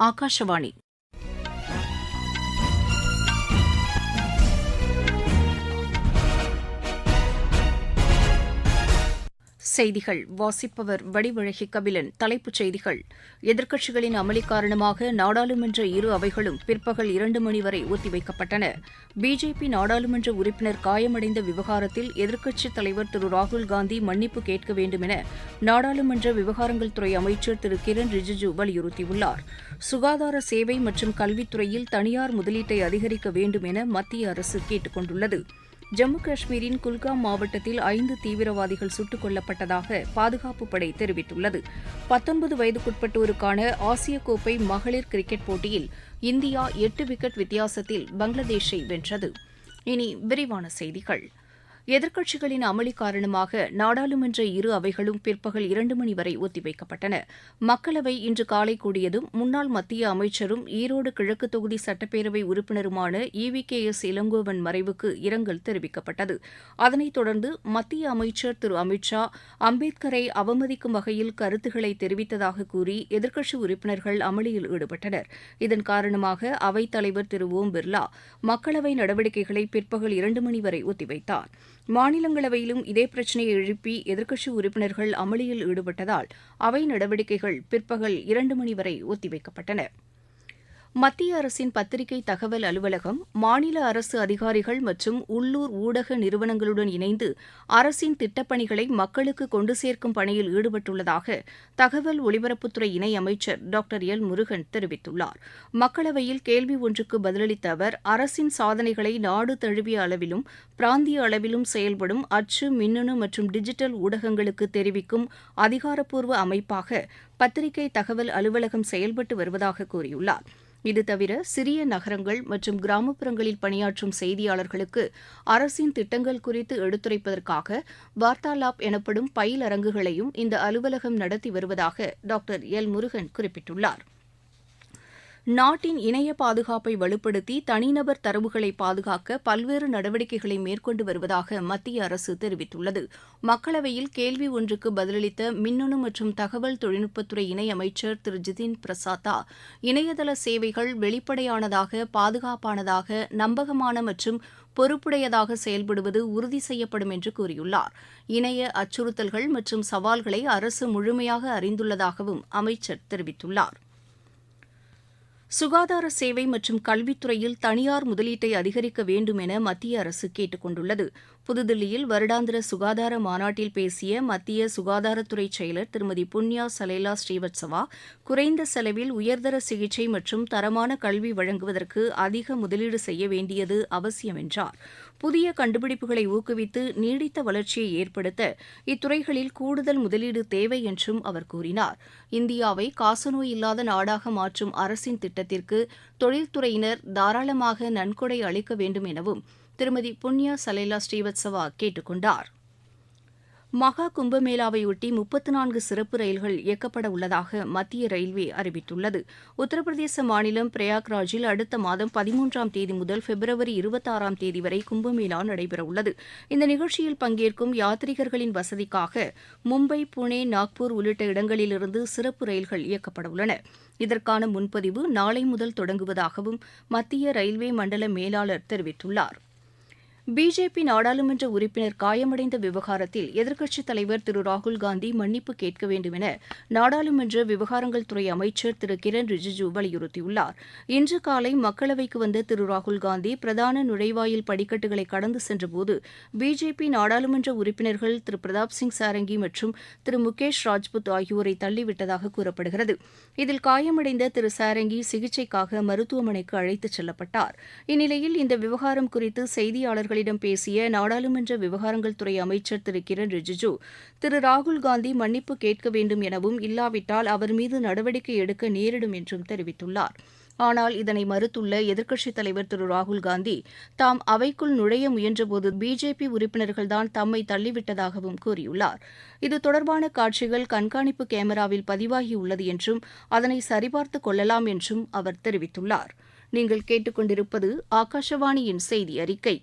ஆகாஷவாணி செய்திகள். வாசிப்பவர் வடிவழகி கபிலன் தலைப்புச் செய்திகள். எதிர்க்கட்சிகளின் அமளி காரணமாக நாடாளுமன்ற இரு அவைகளும் பிற்பகல் இரண்டு மணி வரை ஒத்திவைக்கப்பட்டன. பிஜேபி நாடாளுமன்ற உறுப்பினர் காயமடைந்த விவகாரத்தில் எதிர்க்கட்சித் தலைவர் திரு ராகுல்காந்தி மன்னிப்பு கேட்க வேண்டும் என நாடாளுமன்ற விவகாரங்கள் துறை அமைச்சர் திரு கிரண் ரிஜிஜு வலியுறுத்தியுள்ளார். சுகாதார சேவை மற்றும் கல்வித்துறையில் தனியார் முதலீட்டை அதிகரிக்க வேண்டும் என மத்திய அரசு கேட்டுக் கொண்டுள்ளது ஜம்மு காஷ்மீரின் குல்காம் மாவட்டத்தில் ஐந்து தீவிரவாதிகள் சுட்டுக் கொல்லப்பட்டதாக பாதுகாப்பு படை தெரிவித்துள்ளது. பத்தொன்பது வயதுக்குட்பட்டோருக்கான ஆசிய கோப்பை மகளிர் கிரிக்கெட் போட்டியில் இந்தியா எட்டு விக்கெட் வித்தியாசத்தில் பங்களாதேஷை வென்றது. இனி விரிவான செய்திகள். எதிர்க்கட்சிகளின் அமளி காரணமாக நாடாளுமன்ற இரு அவைகளும் பிற்பகல் இரண்டு மணி வரை ஒத்திவைக்கப்பட்டன. மக்களவை இன்று காலை கூடியதும் முன்னாள் மத்திய அமைச்சரும் ஈரோடு கிழக்கு தொகுதி சட்டப்பேரவை உறுப்பினருமான ஈவி கே. எஸ். இளங்கோவன் மறைவுக்கு இரங்கல் தெரிவிக்கப்பட்டது. அதனைத் தொடர்ந்து மத்திய அமைச்சர் திரு. அமித்ஷா அம்பேத்கரை அவமதிக்கும் வகையில் கருத்துக்களை தெரிவித்ததாக கூறி எதிர்க்கட்சி உறுப்பினர்கள் அமளியில் ஈடுபட்டனர். இதன் காரணமாக அவைத் தலைவர் திரு. ஓம் பிர்லா மக்களவை நடவடிக்கைகளை பிற்பகல் இரண்டு மணி வரை ஒத்திவைத்தார். மாநிலங்களவையிலும் இதே பிரச்சினையை எழுப்பி எதிர்க்கட்சி உறுப்பினர்கள் அமளியில் ஈடுபட்டதால் அவை நடவடிக்கைகள் பிற்பகல் இரண்டு மணி வரை ஒத்திவைக்கப்பட்டன. மத்திய அரசின் பத்திரிகை தகவல் அலுவலகம் மாநில அரசு அதிகாரிகள் மற்றும் உள்ளூர் ஊடக நிறுவனங்களுடன் இணைந்து அரசின் திட்டப்பணிகளை மக்களுக்கு கொண்டு சேர்க்கும் பணியில் ஈடுபட்டுள்ளதாக தகவல் ஒலிபரப்புத்துறை இணையமைச்சர் டாக்டர் எல் முருகன் தெரிவித்துள்ளார். மக்களவையில் கேள்வி ஒன்றுக்கு பதிலளித்த அவர் அரசின் சாதனைகளை நாடு தழுவிய அளவிலும் பிராந்திய அளவிலும் செயல்படும் அச்சு மின்னணு மற்றும் டிஜிட்டல் ஊடகங்களுக்கு தெரிவிக்கும் அதிகாரப்பூர்வ அமைப்பாக பத்திரிகை தகவல் அலுவலகம் செயல்பட்டு வருவதாக கூறியுள்ளார். இது தவிர சிறிய நகரங்கள் மற்றும் கிராமப்புறங்களில் பணியாற்றும் செய்தியாளர்களுக்கு அரசின் திட்டங்கள் குறித்து எடுத்துரைப்பதற்காக வார்த்தாலாப் எனப்படும் பயிலரங்குகளையும் இந்த அலுவலகம் நடத்தி வருவதாக டாக்டர் எல் முருகன் குறிப்பிட்டுள்ளார். நாட்டின் இணைய பாதுகாப்பை வலுப்படுத்தி தனிநபர் தரவுகளை பாதுகாக்க பல்வேறு நடவடிக்கைகளை மேற்கொண்டு வருவதாக மத்திய அரசு தெரிவித்துள்ளது. மக்களவையில் கேள்வி ஒன்றுக்கு பதிலளித்த மின்னணு மற்றும் தகவல் தொழில்நுட்பத்துறை இணையமைச்சர் திரு. ஜிதின் பிரசாத்தா இணையதள சேவைகள் வெளிப்படையானதாக பாதுகாப்பானதாக நம்பகமான மற்றும் பொறுப்புடையதாக செயல்படுவது உறுதி செய்யப்படும் என்று கூறியுள்ளார். இணைய அச்சுறுத்தல்கள் மற்றும் சவால்களை அரசு முழுமையாக அறிந்துள்ளதாகவும் அமைச்சர் தெரிவித்துள்ளார். சுகாதார சேவை மற்றும் கல்வித்துறையில் தனியார் முதலீட்டை அதிகரிக்க வேண்டும் என மத்திய அரசு கேட்டுக் கொண்டுள்ளது புதுதில்லியில் வருடாந்திர சுகாதார மாநாட்டில் பேசிய மத்திய சுகாதாரத்துறை செயலர் திருமதி புண்ணியா சலேலா ஸ்ரீவத்சவா குறைந்த செலவில் உயர்தர சிகிச்சை மற்றும் தரமான கல்வி வழங்குவதற்கு அதிக முதலீடு செய்ய வேண்டியது அவசியம் என்றார். புதிய கண்டுபிடிப்புகளை ஊக்குவித்து நீடித்த வளர்ச்சியை ஏற்படுத்த இத்துறைகளில் கூடுதல் முதலீடு தேவை என்றும் அவர் கூறினார். இந்தியாவை காசநோய் இல்லாத நாடாக மாற்றும் அரசின் திட்டத்திற்கு தொழில்துறையினர் தாராளமாக நன்கொடை அளிக்க வேண்டும் எனவும் திருமதி புண்ணியா சலைலா ஸ்ரீவத்சவா கேட்டுக் கொண்டார் மகா கும்பமேளாவையொட்டி முப்பத்து நான்கு சிறப்பு ரயில்கள் இயக்கப்பட உள்ளதாக மத்திய ரயில்வே அறிவித்துள்ளது. உத்தரப்பிரதேச மாநிலம் பிரயாக்ராஜில் அடுத்த மாதம் பதிமூன்றாம் தேதி முதல் பிப்ரவரி இருபத்தாறாம் தேதி வரை கும்பமேளா நடைபெறவுள்ளது. இந்த நிகழ்ச்சியில் பங்கேற்கும் யாத்ரீகர்களின் வசதிக்காக மும்பை புனே நாக்பூர் உள்ளிட்ட இடங்களிலிருந்து சிறப்பு ரயில்கள் இயக்கப்பட உள்ளன இதற்கான முன்பதிவு நாளை முதல் தொடங்குவதாகவும் மத்திய ரயில்வே மண்டல மேலாளர் தெரிவித்துள்ளார். பிஜேபி நாடாளுமன்ற உறுப்பினர் காயமடைந்த விவகாரத்தில் எதிர்க்கட்சித் தலைவர் திரு ராகுல்காந்தி மன்னிப்பு கேட்க வேண்டும் என நாடாளுமன்ற விவகாரங்கள் துறை அமைச்சர் திரு கிரண் ரிஜிஜு வலியுறுத்தியுள்ளார். இன்று காலை மக்களவைக்கு வந்த திரு ராகுல்காந்தி பிரதான நுழைவாயில் படிக்கட்டுகளை கடந்து சென்றபோது பிஜேபி நாடாளுமன்ற உறுப்பினர்கள் திரு பிரதாப் சிங் சாரங்கி மற்றும் திரு முகேஷ் ராஜ்புத் ஆகியோரை தள்ளிவிட்டதாக கூறப்படுகிறது. இதில் காயமடைந்த திரு சாரங்கி சிகிச்சைக்காக மருத்துவமனைக்கு அழைத்துச் செல்லப்பட்டார். இந்நிலையில் இந்த விவகாரம் குறித்து செய்தியாளர்களை செய்தியாளர்களிடம் பேசிய நாடாளுமன்ற விவகாரங்கள் துறை அமைச்சர் திரு கிரண் ரிஜிஜு திரு ராகுல்காந்தி மன்னிப்பு கேட்க வேண்டும் எனவும் இல்லாவிட்டால் அவர் மீது நடவடிக்கை எடுக்க நேரிடும் என்றும் தெரிவித்துள்ளார். ஆனால் இதனை மறுத்துள்ள எதிர்க்கட்சித் தலைவர் திரு ராகுல்காந்தி தாம் அவைக்குள் நுழைய முயன்றபோது பிஜேபி உறுப்பினர்கள்தான் தம்மை தள்ளிவிட்டதாகவும் கூறியுள்ளார். இது தொடர்பான காட்சிகள் கண்காணிப்பு கேமராவில் பதிவாகியுள்ளது என்றும் அதனை சரிபார்த்துக் கொள்ளலாம் என்றும் அவர் தெரிவித்துள்ளார். நீங்கள் கேட்டுக்கொண்டிருப்பது ஆகாஷவாணியின் செய்தி அறிக்கை.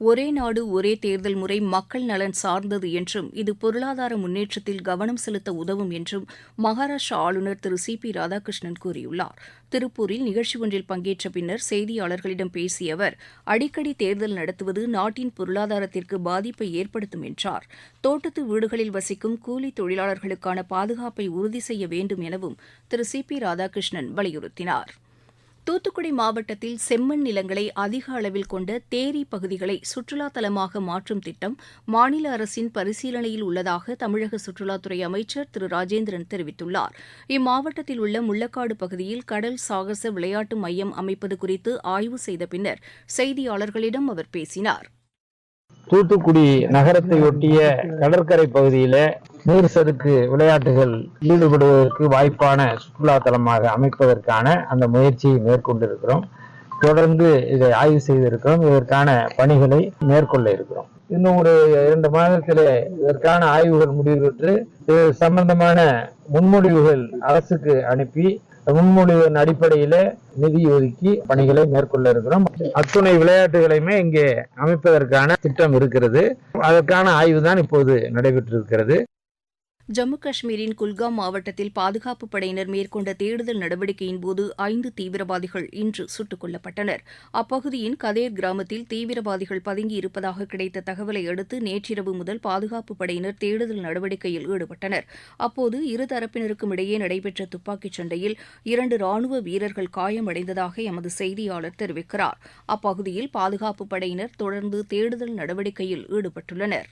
ஒரே நாடு ஒரே தேர்தல் முறை மக்கள் நலன் சார்ந்தது என்றும் இது பொருளாதார முன்னேற்றத்தில் கவனம் செலுத்த உதவும் என்றும் மகாராஷ்டிரா ஆளுநர் திரு சி பி ராதாகிருஷ்ணன் கூறியுள்ளார். திருப்பூரில் நிகழ்ச்சி ஒன்றில் பங்கேற்ற பின்னர் செய்தியாளர்களிடம் பேசிய அவர் அடிக்கடி தேர்தல் நடத்துவது நாட்டின் பொருளாதாரத்திற்கு பாதிப்பை ஏற்படுத்தும் என்றார். தோட்டத்து வீடுகளில் வசிக்கும் கூலி தொழிலாளர்களுக்கான பாதுகாப்பை உறுதி செய்ய வேண்டும் எனவும் திரு சி பி ராதாகிருஷ்ணன் வலியுறுத்தினார். தூத்துக்குடி மாவட்டத்தில் செம்மண் நிலங்களை அதிக அளவில் கொண்ட தேரி பகுதிகளை சுற்றுலா தலமாக மாற்றும் திட்டம் மாநில அரசின் பரிசீலனையில் உள்ளதாக தமிழக சுற்றுலாத்துறை அமைச்சர் திரு. ராஜேந்திரன் தெரிவித்துள்ளார். இம்மாவட்டத்தில் உள்ள முள்ளக்காடு பகுதியில் கடல் சாகச விளையாட்டு மையம் அமைப்பது குறித்து ஆய்வு செய்த பின்னர் செய்தியாளர்களிடம் அவர் பேசினார். தூத்துக்குடி நகரத்தை ஒட்டிய கடற்கரை பகுதியில நீர் சறுக்கு விளையாட்டுகள் ஈடுபடுவதற்கு வாய்ப்பான சுற்றுலா தலமாக அமைப்பதற்கான அந்த முயற்சியை மேற்கொண்டிருக்கிறோம். தொடர்ந்து இதை ஆய்வு செய்திருக்கிறோம். இதற்கான பணிகளை மேற்கொள்ள இருக்கிறோம். இன்னும் ஒரு இரண்டு மாதத்திலே இதற்கான ஆய்வுகள் முடிவுற்று இது சம்பந்தமான முன்மொழிவுகள் அரசுக்கு அனுப்பி முன்மொழிவின் அடிப்படையில நிதி ஒதுக்கி பணிகளை மேற்கொள்ள இருக்கிறோம். அத்துணை விளையாட்டுகளையுமே இங்கே அமைப்பதற்கான திட்டம் இருக்கிறது. அதற்கான ஆய்வு தான் இப்போது நடைபெற்றிருக்கிறது. ஜம்மு காஷ்மீரின் குல்காம் மாவட்டத்தில் பாதுகாப்பு படையினர் மேற்கொண்ட தேடுதல் நடவடிக்கையின் போது ஐந்து தீவிரவாதிகள் இன்று சுட்டுக் கொல்லப்பட்டனர். அப்பகுதியின் கதேர் கிராமத்தில் தீவிரவாதிகள் பதுங்கி இருப்பதாக கிடைத்த தகவலை அடுத்து நேற்றிரவு முதல் பாதுகாப்பு படையினர் தேடுதல் நடவடிக்கையில் ஈடுபட்டனர். அப்போது இருதரப்பினருக்கும் இடையே நடைபெற்ற துப்பாக்கிச் சண்டையில் இரண்டு ராணுவ வீரர்கள் காயமடைந்ததாக எமது செய்தியாளர் தெரிவிக்கிறார். அப்பகுதியில் பாதுகாப்பு படையினர் தொடர்ந்து தேடுதல் நடவடிக்கையில் ஈடுபட்டுள்ளனர்.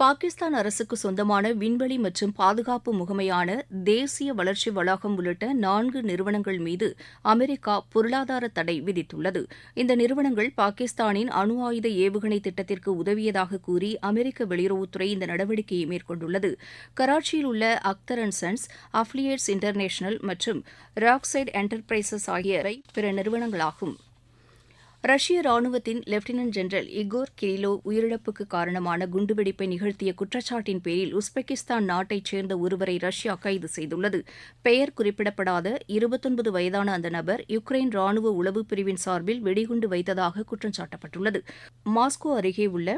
பாகிஸ்தான் அரசுக்கு சொந்தமான விண்வெளி மற்றும் பாதுகாப்பு முகமையான தேசிய வளர்ச்சி வளாகம் உள்ளிட்ட நான்கு நிறுவனங்கள் மீது அமெரிக்கா பொருளாதார தடை விதித்துள்ளது. இந்த நிறுவனங்கள் பாகிஸ்தானின் அணு ஆயுத ஏவுகணை திட்டத்திற்கு உதவியதாக கூறி அமெரிக்க வெளியுறவுத்துறை இந்த நடவடிக்கையை மேற்கொண்டுள்ளது. கராச்சியில் உள்ள Akhtar and sons affiliates international மற்றும் ராக்சைட் என்டர்பிரைசஸ் ஆகியவை பிற நிறுவனங்களாகும். ரஷ்ய ராணுவத்தின் லெப்டினன்ட் ஜெனரல் இகோர் கிரிலோ உயிரிழப்புக்கு காரணமான குண்டுவெடிப்பை நிகழ்த்திய குற்றச்சாட்டின் பேரில் உஸ்பெகிஸ்தான் நாட்டைச் சேர்ந்த ஒருவரை ரஷ்யா கைது செய்துள்ளது. பெயர் குறிப்பிடப்படாத இருபத்தொன்பது வயதான அந்த நபர் யுக்ரைன் ராணுவ உளவு பிரிவின் சார்பில் வெடிகுண்டு வைத்ததாக குற்றம் சாட்டப்பட்டுள்ளது. மாஸ்கோ அருகே உள்ள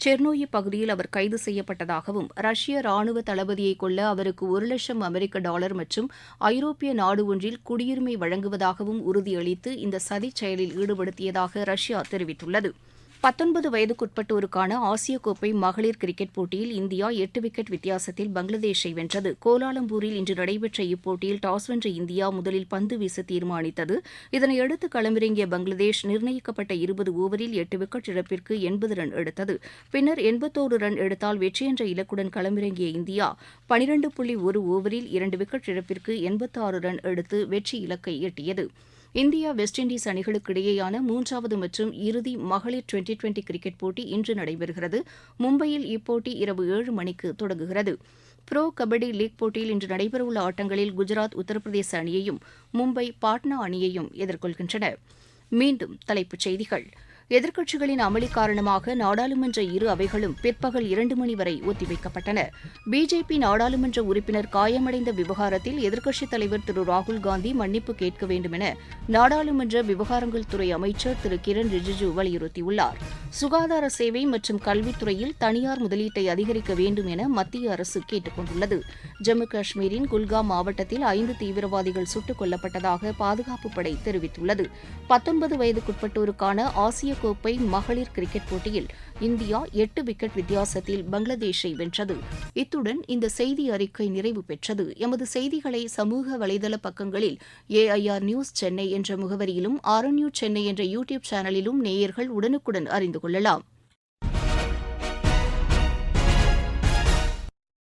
செர்னோயி பகுதியில் அவர் கைது செய்யப்பட்டதாகவும் ரஷ்ய ராணுவ தளபதியை கொல்ல அவருக்கு ஒரு லட்சம் அமெரிக்க டாலர் மற்றும் ஐரோப்பிய நாடு ஒன்றில் குடியுரிமை வழங்குவதாகவும் உறுதியளித்து இந்த சதிச் செயலில் ஈடுபடுத்தியதாக ரஷ்யா தெரிவித்துள்ளது. பத்தொன்பது வயதுக்குட்பட்டோருக்கான ஆசிய கோப்பை மகளிர் கிரிக்கெட் போட்டியில் இந்தியா எட்டு விக்கெட் வித்தியாசத்தில் பங்களாதேஷை வென்றது. கோலாலம்பூரில் இன்று நடைபெற்ற இப்போட்டியில் டாஸ் வென்ற இந்தியா முதலில் பந்து வீச தீர்மானித்தது. இதனையடுத்து களமிறங்கிய பங்களாதேஷ் நிர்ணயிக்கப்பட்ட இருபது ஓவரில் எட்டு விக்கெட் இழப்பிற்கு எண்பது ரன் எடுத்தது. பின்னர் எண்பத்தோரு ரன் எடுத்தால் வெற்றி என்ற இலக்குடன் களமிறங்கிய இந்தியா பனிரண்டு புள்ளி ஒரு ஓவரில் இரண்டு விக்கெட் இழப்பிற்கு எண்பத்தாறு ரன் எடுத்து வெற்றி இலக்கை எட்டியது. இந்தியா வெஸ்ட் இண்டீஸ் அணிகளுக்கு இடையேயான மூன்றாவது மற்றும் இறுதி மகளிர் டுவெண்டி டுவெண்டி கிரிக்கெட் போட்டி இன்று நடைபெறுகிறது. மும்பையில் இப்போட்டி இரவு ஏழு மணிக்கு தொடங்குகிறது. ப்ரோ கபடி லீக் போட்டியில் இன்று நடைபெறவுள்ள ஆட்டங்களில் குஜராத் உத்தரப்பிரதேச அணியையும் மும்பை பாட்னா அணியையும் எதிர்கொள்கின்றன. மீண்டும் தலைப்புச் செய்திகள். எதிர்க்கட்சிகளின் அமளி காரணமாக நாடாளுமன்ற இரு அவைகளும் பிற்பகல் இரண்டு மணி வரை ஒத்திவைக்கப்பட்டன. பிஜேபி நாடாளுமன்ற உறுப்பினர் காயமடைந்த விவகாரத்தில் எதிர்க்கட்சித் தலைவர் திரு ராகுல் காந்தி மன்னிப்பு கேட்க வேண்டும் என நாடாளுமன்ற விவகாரங்கள் துறை அமைச்சர் திரு கிரண் ரிஜிஜு வலியுறுத்தியுள்ளார். சுகாதார சேவை மற்றும் கல்வித்துறையில் தனியார் முதலீட்டை அதிகரிக்க வேண்டும் என மத்திய அரசு கேட்டுக் கொண்டுள்ளது. ஜம்மு காஷ்மீரின் குல்காம் மாவட்டத்தில் ஐந்து தீவிரவாதிகள் சுட்டுக் கொல்லப்பட்டதாக பாதுகாப்பு படை தெரிவித்துள்ளது. பத்தொன்பது வயதுக்குட்பட்டோருக்கான ஆசிய உலகக்கோப்பை மகளிர் கிரிக்கெட் போட்டியில் இந்தியா எட்டு விக்கெட் வித்தியாசத்தில் பங்களாதேஷை வென்றது. இத்துடன் இந்த செய்தி அறிக்கை நிறைவு பெற்றது. எமது செய்திகளை சமூக வலைதள பக்கங்களில் ஏஐஆர் நியூஸ் சென்னை என்ற முகவரியிலும் ஆர்என்யூ சென்னை என்ற யூடியூப் சேனலிலும் நேயர்கள் உடனுக்குடன் அறிந்து கொள்ளலாம்.